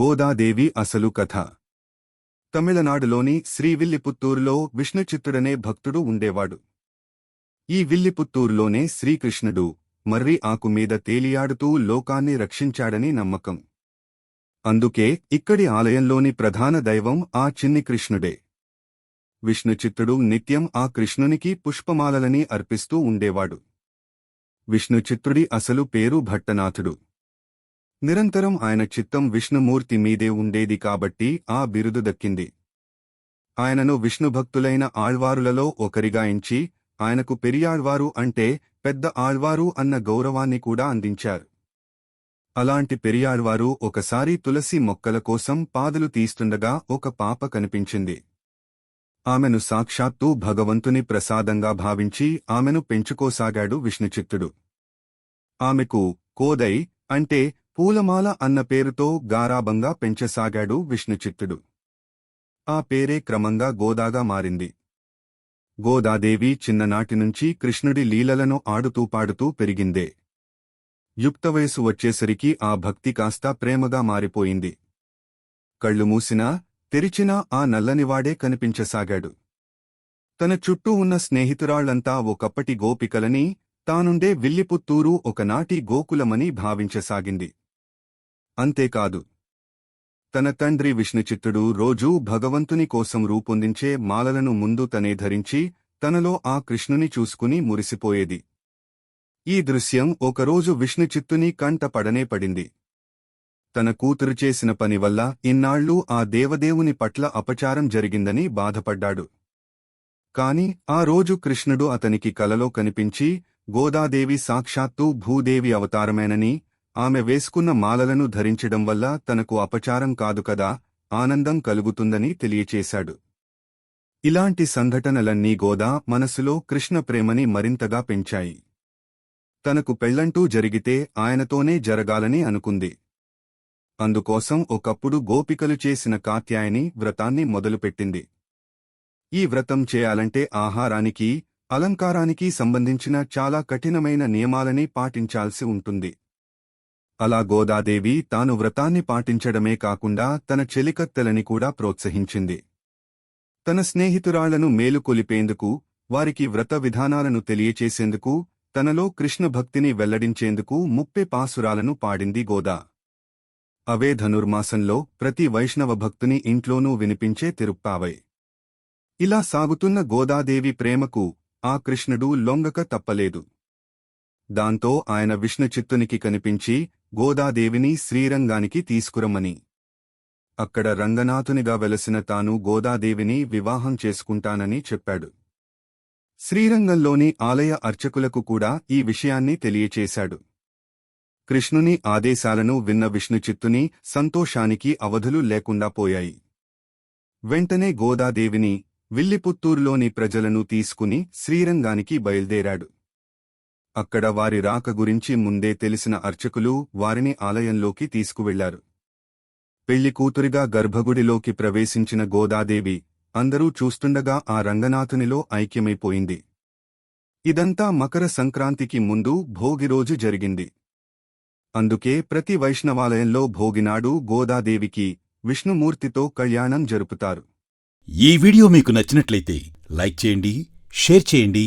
గోదాదేవి అసలు కథ. తమిళనాడులోని శ్రీవిల్లిపుత్తూరులో విష్ణుచిత్తుడనే భక్తుడు ఉండేవాడు. ఈ విల్లిపుత్తూరులోనే శ్రీకృష్ణుడు మర్రి ఆకు మీద తేలియాడుతూ లోకాన్ని రక్షించాడని నమ్మకం. అందుకే ఇక్కడి ఆలయంలోని ప్రధాన దైవం ఆ చిన్ని కృష్ణుడే. విష్ణుచిత్తుడు నిత్యం ఆ కృష్ణునికి పుష్పమాలలని అర్పిస్తూ ఉండేవాడు. విష్ణుచిత్రుడి అసలు పేరు భట్టనాథుడు. నిరంతరం ఆయన చిత్తం విష్ణుమూర్తి మీదే ఉండేది కాబట్టి ఆ బిరుదు దక్కింది. ఆయనను విష్ణుభక్తులైన ఆళ్వారులలో ఒకరిగా ఎంచి ఆయనకు పెరియాళ్వారు అంటే పెద్ద ఆళ్వారు అన్న గౌరవాన్ని కూడా అందించారు. అలాంటి పెరియాళ్వారు ఒకసారి తులసి మొక్కల కోసం పాదులు తీస్తుండగా ఒక పాప కనిపించింది. ఆమెను సాక్షాత్తు భగవంతుని ప్రసాదంగా భావించి ఆమెను పెంచుకోసాగాడు విష్ణుచిత్తుడు. ఆమెకు కోదై అంటే పూలమాల అన్న పేరుతో గారాబంగా పెంచసాగాడు విష్ణుచిత్తుడు. ఆ పేరే క్రమంగా గోదాగా మారింది. గోదాదేవి చిన్ననాటి నుంచి కృష్ణుడి లీలలను ఆడుతూ పాడుతూ పెరిగిందే. యుక్తవయసు వచ్చేసరికి ఆ భక్తి కాస్త ప్రేమగా మారిపోయింది. కళ్ళు మూసినా తెరిచినా ఆ నల్లనివాడే కనిపించసాగాడు. తన చుట్టూ ఉన్న స్నేహితురాళ్ళంతా ఒకప్పటి గోపికలని తానుండే విల్లిపుత్తూరు ఒకనాటి గోకులమని భావించసాగింది. అంతేకాదు. తన తండ్రి విష్ణుచిత్తుడు రోజూ భగవంతుని కోసం రూపొందించే మాలలను ముందు తనే ధరించి తనలో ఆ కృష్ణుని చూసుకుని మురిసిపోయేది. ఈ దృశ్యం ఒకరోజు విష్ణుచిత్తుని కంట పడనే పడింది. తన కూతురు చేసిన పని వల్ల ఇన్నాళ్ళూ ఆ దేవదేవుని పట్ల అపచారం జరిగిందని బాధపడ్డాడు. కాని ఆ రోజు కృష్ణుడు అతనికి కలలో కనిపించి గోదాదేవి సాక్షాత్తూ భూదేవి అవతారమేనని ఆమె వేసుకున్న మాలలను ధరించడం వల్ల తనకు అపచారం కాదు కదా ఆనందం కలుగుతుందని తెలియచేశాడు. ఇలాంటి సంఘటనలన్నీ గోదా మనసులో కృష్ణ ప్రేమని మరింతగా పెంచాయి. తనకు పెళ్ళంటూ జరిగితే ఆయనతోనే జరగాలని అనుకుంది. అందుకోసం ఒకప్పుడు గోపికలు చేసిన కాత్యాయని వ్రతాన్ని మొదలుపెట్టింది. ఈ వ్రతం చేయాలంటే ఆహారానికి అలంకారానికి సంబంధించిన చాలా కఠినమైన నియమాలని పాటించాల్సి ఉంటుంది. అలా గోదాదేవి తాను వ్రతాన్ని పాటించడమే కాకుండా తన చెలికత్తెలని కూడా ప్రోత్సహించింది. తన స్నేహితురాళ్ళను మేలుకొలిపేందుకు వారికి వ్రత విధానాలను తెలియచేసేందుకు తనలో కృష్ణ భక్తిని వెల్లడించేందుకు ముప్పే పాసురాలను పాడింది గోదా. అవే ధనుర్మాసంలో ప్రతి వైష్ణవ భక్తుని ఇంట్లోనూ వినిపించే తిరుప్పావై. ఇలా సాగుతున్న గోదాదేవి ప్రేమకు ఆ కృష్ణుడు లొంగక తప్పలేదు. దాంతో ఆయన విష్ణుచిత్తునికి కనిపించి గోదాదేవిని శ్రీరంగానికి తీసుకురమ్మని. అక్కడ రంగనాథునిగా వెలసిన తాను గోదాదేవిని వివాహం చేసుకుంటానని చెప్పాడు. శ్రీరంగంలోని ఆలయ అర్చకులకు కూడా ఈ విషయాన్ని తెలియచేశాడు. కృష్ణుని ఆదేశాలను విన్న విష్ణుచిత్తుని సంతోషానికి అవధులు లేకుండా పోయాయి. వెంటనే గోదాదేవిని విల్లిపుత్తూరులోని ప్రజలను తీసుకుని శ్రీరంగానికి బయల్దేరాడు. అక్కడ వారి రాక గురించి ముందే తెలిసిన అర్చకులు వారిని ఆలయంలోకి తీసుకువెళ్ళారు. పెళ్ళి కూతురిగా గర్భగుడిలోకి ప్రవేశించిన గోదాదేవి అందరూ చూస్తుండగా ఆ రంగనాథునిలో ఐక్యమైపోయింది. ఇదంతా మకర సంక్రాంతికి ముందు భోగిరోజు జరిగింది. అందుకే ప్రతి వైష్ణవాలయంలో భోగినాడు గోదాదేవికి విష్ణుమూర్తితో కళ్యాణం జరుపుతారు. ఈ వీడియో మీకు నచ్చినట్లయితే లైక్ చేయండి షేర్ చేయండి